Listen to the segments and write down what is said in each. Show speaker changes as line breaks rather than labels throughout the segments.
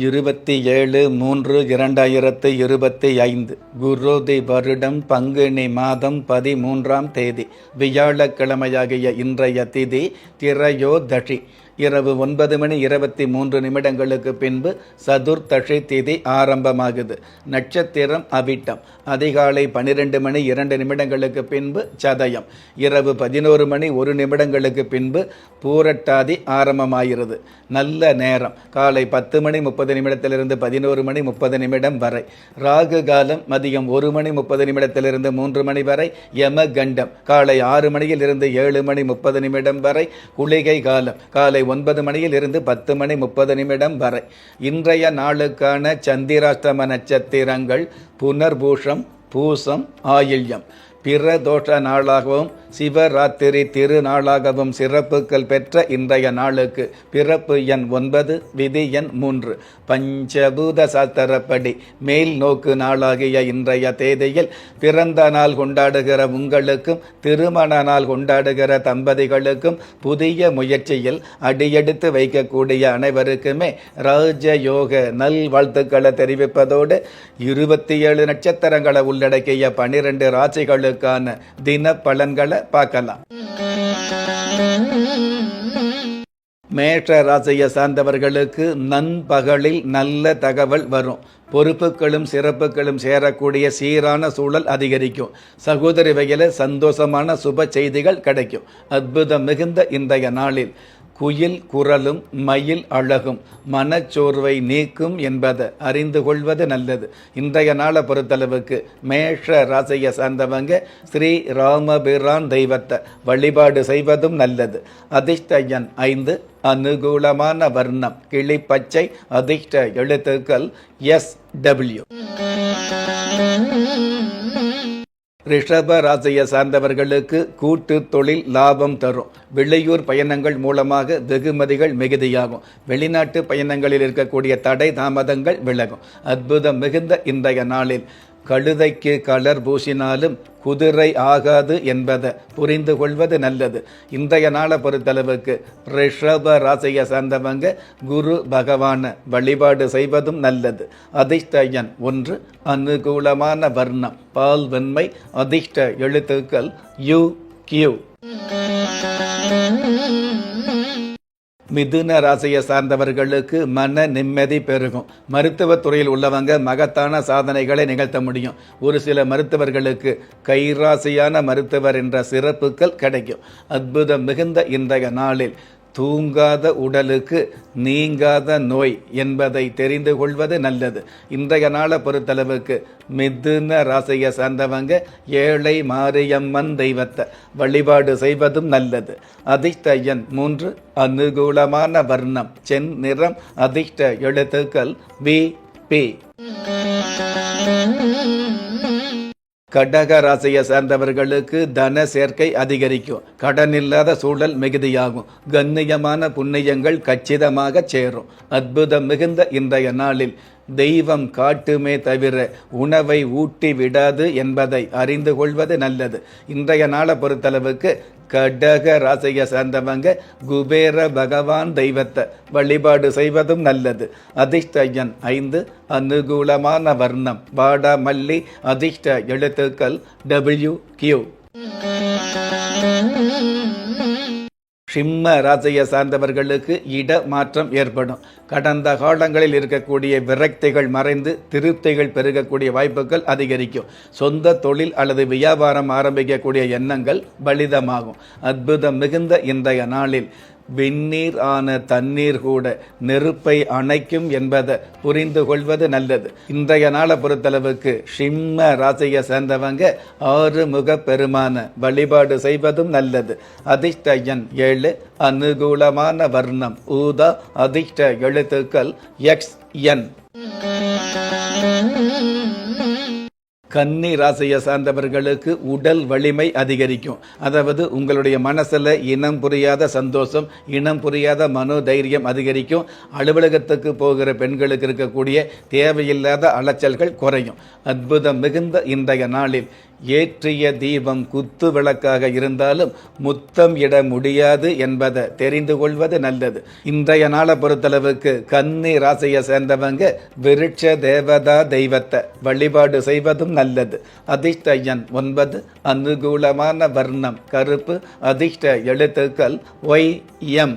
இருபத்தி ஏழு மூன்று இரண்டாயிரத்து இருபத்தி ஐந்து. குருதி வருடம் பங்குனி மாதம் பதிமூன்றாம் தேதி. வியாழக்கிழமையாகிய இன்றைய திதி திரையோதஷி இரவு ஒன்பது மணி இருபத்தி மூன்று நிமிடங்களுக்கு பின்பு சதுர்த்தஷை திதி ஆரம்பமாகுது. நட்சத்திரம் அவிட்டம். அதிகாலை பனிரெண்டு மணி இரண்டு நிமிடங்களுக்கு பின்பு சதயம். இரவு பதினோரு மணி ஒரு நிமிடங்களுக்கு பின்பு பூரட்டாதி ஆரம்பமாகிறது. நல்ல நேரம். காலை பத்து மணி முப்பது நிமிடத்திலிருந்து பதினோரு மணி முப்பது நிமிடம் வரை. ராகு காலம் மதியம் ஒரு மணி முப்பது நிமிடத்திலிருந்து மூன்று மணி வரை. யம கண்டம் காலை ஆறு மணியில் இருந்து ஏழு மணி முப்பது நிமிடம் வரை. குளிகை காலம். காலை ஒன்பது மணியில் இருந்து பத்து மணி முப்பது நிமிடம் வரை. இன்றைய நாளுக்கான சந்திராஷ்டம நட்சத்திரங்கள் புனர்பூஷம் பூசம் ஆயில்யம். பிற தோஷ நாளாகவும் சிவராத்திரி திருநாளாகவும் சிறப்புகள் பெற்ற இன்றைய நாளுக்கு பிறப்பு எண் ஒன்பது விதி எண் மூன்று. பஞ்சபூத சாஸ்திரப்படி மேல் நோக்கு நாளாகிய இன்றைய தேதியில் பிறந்த நாள் கொண்டாடுகிற உங்களுக்கும் திருமண நாள் கொண்டாடுகிற தம்பதிகளுக்கும் புதிய முயற்சியில் அடியெடுத்து வைக்கக்கூடிய அனைவருக்குமே ராஜயோக நல் வாழ்த்துக்களை தெரிவிப்பதோடு இருபத்தி ஏழு நட்சத்திரங்களை உள்ளடக்கிய பனிரெண்டு ராசிகளுக்கான தின பலன்களை பார்க்கலாம். மேஷ ராசியை சார்ந்தவர்களுக்கு நண்பகலில் நல்ல தகவல் வரும். பொறுப்புகளும் சிறப்புகளும் சேரக்கூடிய சீரான சூழல் அதிகரிக்கும். சகோதரி வகையில் சந்தோஷமான சுப செய்திகள் கிடைக்கும். அற்புதம் மிகுந்த இன்றைய நாளில். குயில் குரலும் மயில் அழகும். மனச்சோர்வை நீக்கும் என்பதை அறிந்து கொள்வது நல்லது. இன்றைய நாளை பொறுத்தளவுக்கு மேஷ ராசியை சார்ந்தவங்க ஸ்ரீ ராமபிரான் தெய்வத்தை வழிபாடு செய்வதும் நல்லது. அதிர்ஷ்ட எண் ஐந்து அனுகூலமான வர்ணம் கிளிப்பச்சை அதிர்ஷ்ட எழுத்துக்கள் எஸ் டபிள்யூ ரிஷப ராசியை சார்ந்தவர்களுக்கு கூட்டு தொழில் லாபம் தரும். வெளியூர் பயணங்கள் மூலமாக வெகுமதிகள் மிகுதியாகும். வெளிநாட்டு பயணங்களில் இருக்கக்கூடிய தடை தாமதங்கள் விலகும். அற்புதம் மிகுந்த இன்றைய நாளில். கழுதைக்கு கலர் பூசினாலும் குதிரை ஆகாது என்பதை புரிந்து கொள்வது நல்லது. இன்றைய நாளை பொறுத்தளவுக்கு ரிஷப ராசியை சார்ந்தவங்க குரு பகவான வழிபாடு செய்வதும் நல்லது. அதிர்ஷ்டயன் ஒன்று அனுகூலமான வர்ணம் பால் வெண்மை அதிர்ஷ்ட எழுத்துக்கள் யு கியூ. மிதுன ராசியை சார்ந்தவர்களுக்கு மன நிம்மதி பெருகும். மருத்துவத் துறையில் உள்ளவங்க மகத்தான சாதனைகளை நிகழ்த்த முடியும். ஒரு சில மருத்துவர்களுக்கு கைராசியான மருத்துவர் என்ற சிறப்புகள் கிடைக்கும். அற்புதம் மிகுந்த இன்றைய நாளில் தூங்காத உடலுக்கு நீங்காத நோய் என்பதை தெரிந்து கொள்வது நல்லது. இன்றைய நாளை பொறுத்தளவுக்கு மிதுன ராசியை சார்ந்தவங்க ஏழை மாரியம்மன் தெய்வத்தை வழிபாடு செய்வதும் நல்லது. அதிர்ஷ்ட எண் மூன்று அனுகூலமான வர்ணம். சென் நிறம் அதிர்ஷ்ட எழுத்துக்கள் வி பி. கடக ராசியை சார்ந்தவர்களுக்கு தன சேர்க்கை அதிகரிக்கும். கடன் இல்லாத சூழல் மிகுதியாகும். கண்ணியமான புண்ணியங்கள் கச்சிதமாக சேரும். அற்புதம் மிகுந்த இன்றைய நாளில் தெய்வம் காட்டுமே தவிர உணவை ஊட்டி விடாது என்பதை அறிந்து கொள்வது நல்லது. இன்றைய நாளை பொறுத்தளவுக்கு கடக ராசியை சேர்ந்தவங்க குபேர பகவான் தெய்வத்தை வழிபாடு செய்வதும் நல்லது. அதிர்ஷ்டயன் ஐந்து அனுகூலமான வர்ணம். வாடா மல்லி அதிர்ஷ்ட எழுத்துக்கள் டபிள்யூ கியூ சிம்ம ராசியை சார்ந்தவர்களுக்கு இட மாற்றம் ஏற்படும். கடந்த காலங்களில் இருக்கக்கூடிய விரக்திகள் மறைந்து திருப்திகள் பெருகக்கூடிய வாய்ப்புகள் அதிகரிக்கும். சொந்த தொழில் அல்லது வியாபாரம் ஆரம்பிக்கக்கூடிய எண்ணங்கள் பலிதமாகும். அற்புதம் மிகுந்த இன்றைய நாளில். விண்ணீர் ஆன தண்ணீர் கூட நெருப்பை அணைக்கும் என்பதை புரிந்து கொள்வது நல்லது. இன்றைய நாளை பொறுத்தளவுக்கு சிம்ம ராசியை சேர்ந்தவங்க ஆறு முக பெருமான வழிபாடு செய்வதும் நல்லது. அதிர்ஷ்ட எண் ஏழு அனுகூலமான வர்ணம். ஊதா அதிர்ஷ்ட எழுத்துக்கள் எக்ஸ் என் கன்னி ராசியை சார்ந்தவர்களுக்கு உடல் வலிமை அதிகரிக்கும். அதாவது உங்களுடைய மனசில் இனம் புரியாத சந்தோஷம் இனம் புரியாத மனோதைரியம் அதிகரிக்கும். அலுவலகத்துக்கு போகிற பெண்களுக்கு இருக்கக்கூடிய தேவையில்லாத அலைச்சல்கள் குறையும். அற்புதம் மிகுந்த இன்றைய நாளில் ஏற்றிய தீபம் குத்து விளக்காக இருந்தாலும் முத்தம் இட முடியாது என்பதை தெரிந்து கொள்வது நல்லது. இன்றைய நாளை பொறுத்தளவுக்கு கன்னி ராசியை சேர்ந்தவங்க விருட்ச தேவதா தெய்வத்தை வழிபாடு செய்வதும் நல்லது. அதிர்ஷ்ட எண் ஒன்பது அனுகூலமான வர்ணம் கருப்பு அதிர்ஷ்ட எழுத்துக்கள் ஒய் எம்.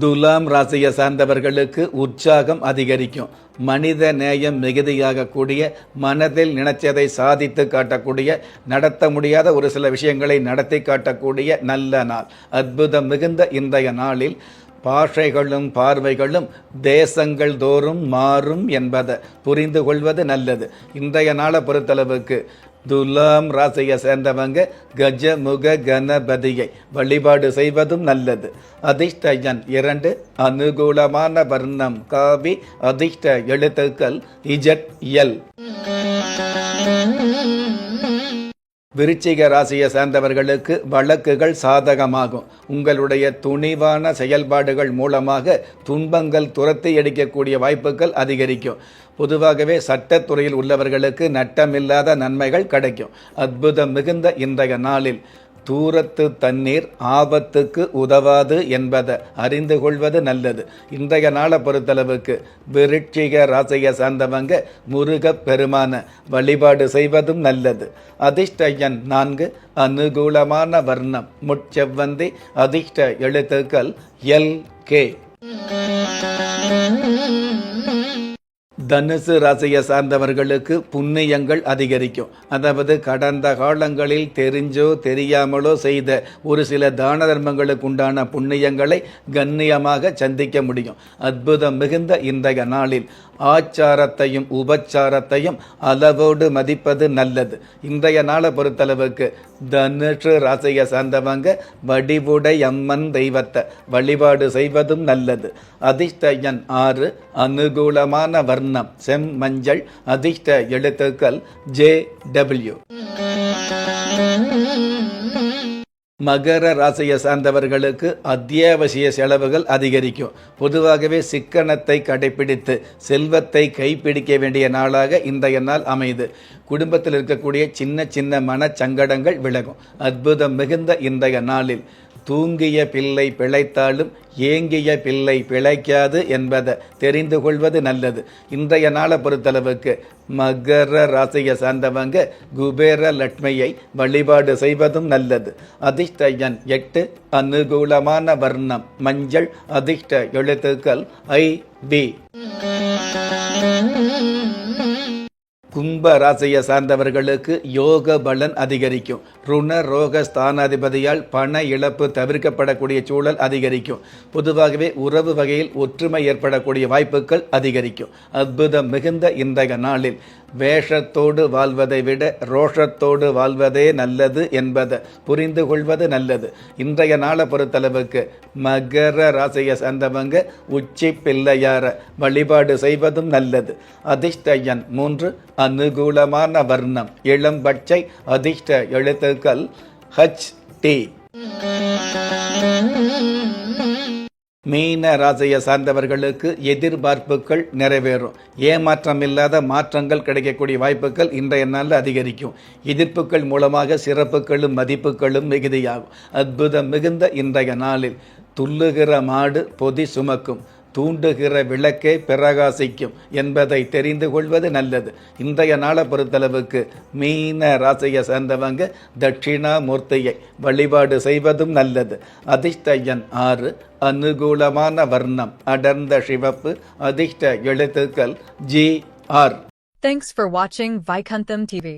துலாம் ராசியை சார்ந்தவர்களுக்கு உற்சாகம் அதிகரிக்கும். மனித நேயம் மிகுதியாகக்கூடிய மனதில் நினைச்சதை சாதித்து காட்டக்கூடிய நடத்த முடியாத ஒரு சில விஷயங்களை நடத்தி காட்டக்கூடிய நல்ல நாள். அற்புதம் மிகுந்த இன்றைய நாளில் பாஷைகளும் பார்வைகளும் தேசங்கள் தோறும் மாறும் என்பதை புரிந்து கொள்வது நல்லது. இன்றைய நாளை பொறுத்தளவுக்கு துலாம் ராசியை சேர்ந்தவங்க கஜமுக கணபதியை வழிபாடு செய்வதும் நல்லது. அதிர்ஷ்டயன் இரண்டு அனுகூலமான வர்ணம் காவி அதிர்ஷ்ட எழுத்துக்கள் இஜட் எல். விருச்சிக ராசியை சேர்ந்தவர்களுக்கு வழக்குகள் சாதகமாகும். உங்களுடைய துணிவான செயல்பாடுகள் மூலமாக துன்பங்கள் துரத்தி அடிக்கக்கூடிய வாய்ப்புகள் அதிகரிக்கும். பொதுவாகவே சட்டத்துறையில் உள்ளவர்களுக்கு நட்டமில்லாத நன்மைகள் கிடைக்கும். அற்புதம் மிகுந்த இன்றைய நாளில் தூரத்து தண்ணீர் ஆபத்துக்கு உதவாது என்பதை அறிந்து கொள்வது நல்லது. இன்றைய நாளை பொறுத்தளவுக்கு விருட்சிக ராசியை சார்ந்தவங்க முருகப் பெருமான வழிபாடு செய்வதும் நல்லது. அதிர்ஷ்ட எண் நான்கு அனுகூலமான வர்ணம் முட்செவ்வந்தி அதிர்ஷ்ட எழுத்துக்கள் எல் கே. தனுசு ராசியை சார்ந்தவர்களுக்கு புண்ணியங்கள் அதிகரிக்கும். அதாவது கடந்த காலங்களில் தெரிஞ்சோ தெரியாமலோ செய்த ஒரு சில தான தர்மங்களுக்கு உண்டான புண்ணியங்களை கண்ணியமாக சந்திக்க முடியும். அற்புதம் மிகுந்த இன்றைய நாளில் ஆச்சாரத்தையும் உபச்சாரத்தையும் அளவோடு மதிப்பது நல்லது. இன்றைய நாளை பொறுத்தளவுக்கு தனுஷு ராசியை சார்ந்தவங்க வடிவுடை அம்மன் தெய்வத்தை வழிபாடு செய்வதும் நல்லது. அதிர்ஷ்ட எண் ஆறு அனுகூலமான வர்ணம் செம் மஞ்சள் அதிர்ஷ்ட எழுத்துக்கள் ஜே டபிள்யூ. மகர ராசியை சார்ந்தவர்களுக்கு அத்தியாவசிய செலவுகள் அதிகரிக்கும். பொதுவாகவே சிக்கனத்தை கடைபிடித்து செல்வத்தை கைப்பிடிக்க வேண்டிய நாளாக இன்றைய நாள் அமைது. குடும்பத்தில் இருக்கக்கூடிய சின்ன சின்ன மனச்சங்கடங்கள் விலகும். அற்புதம் மிகுந்த இன்றைய நாளில். தூங்கிய பிள்ளை பிழைத்தாலும் ஏங்கிய பிள்ளை பிழைக்காது என்பதை தெரிந்து கொள்வது நல்லது. இன்றைய நாளை பொறுத்தளவுக்கு மகர ராசியை சார்ந்தவங்க குபேர லட்சுமியை வழிபாடு செய்வதும் நல்லது. அதிர்ஷ்ட எண் எட்டு அனுகூலமான வர்ணம் மஞ்சள் அதிர்ஷ்ட எழுத்துக்கள் ஐ பி கும்ப ராசியை சார்ந்தவர்களுக்கு யோக பலன் அதிகரிக்கும். ருண ரோக ஸ்தானாதிபதியால் பண இழப்பு தவிர்க்கப்படக்கூடிய சூழல் அதிகரிக்கும். பொதுவாகவே உறவு வகையில் ஒற்றுமை ஏற்படக்கூடிய வாய்ப்புகள் அதிகரிக்கும். அற்புதம் மிகுந்த இன்றைய நாளில். வேஷத்தோடு வாழ்வதை விட ரோஷத்தோடு வாழ்வதே நல்லது என்பதை புரிந்து கொள்வது நல்லது. இன்றைய நாளை பொறுத்தளவுக்கு மகர ராசியை சார்ந்தவங்க உச்சி பிள்ளையார வழிபாடு செய்வதும் நல்லது. அதிர்ஷ்டயன் மூன்று அனுகூலமான வர்ணம். இளம் பச்சை அதிர்ஷ்ட எழுத்துக்கள் ஹச் டி மீன ராசியை சார்ந்தவர்களுக்கு எதிர்பார்ப்புகள் நிறைவேறும். ஏமாற்றம் இல்லாத மாற்றங்கள் கிடைக்கக்கூடிய வாய்ப்புகள் இன்றைய நாளில் அதிகரிக்கும். எதிர்ப்புகள் மூலமாக சிறப்புகளும் மதிப்புகளும் மிகுதியாகும். அற்புதம் மிகுந்த இன்றைய நாளில் துள்ளுகிற மாடு பொதி சுமக்கும். தூண்டுகிற விளக்கே பிரகாசிக்கும் என்பதை தெரிந்து கொள்வது நல்லது. இன்றைய நாளை பொறுத்தளவுக்கு மீன ராசியை சேர்ந்தவங்க தட்சிணாமூர்த்தியை வழிபாடு செய்வதும் நல்லது. அதிர்ஷ்ட எண் ஆறு அனுகூலமான வர்ணம் அடர்ந்த சிவப்பு அதிர்ஷ்ட எழுத்துக்கள் ஜி ஆர்.
தேங்க்ஸ் ஃபார் வாட்சிங் வைகந்தம் டிவி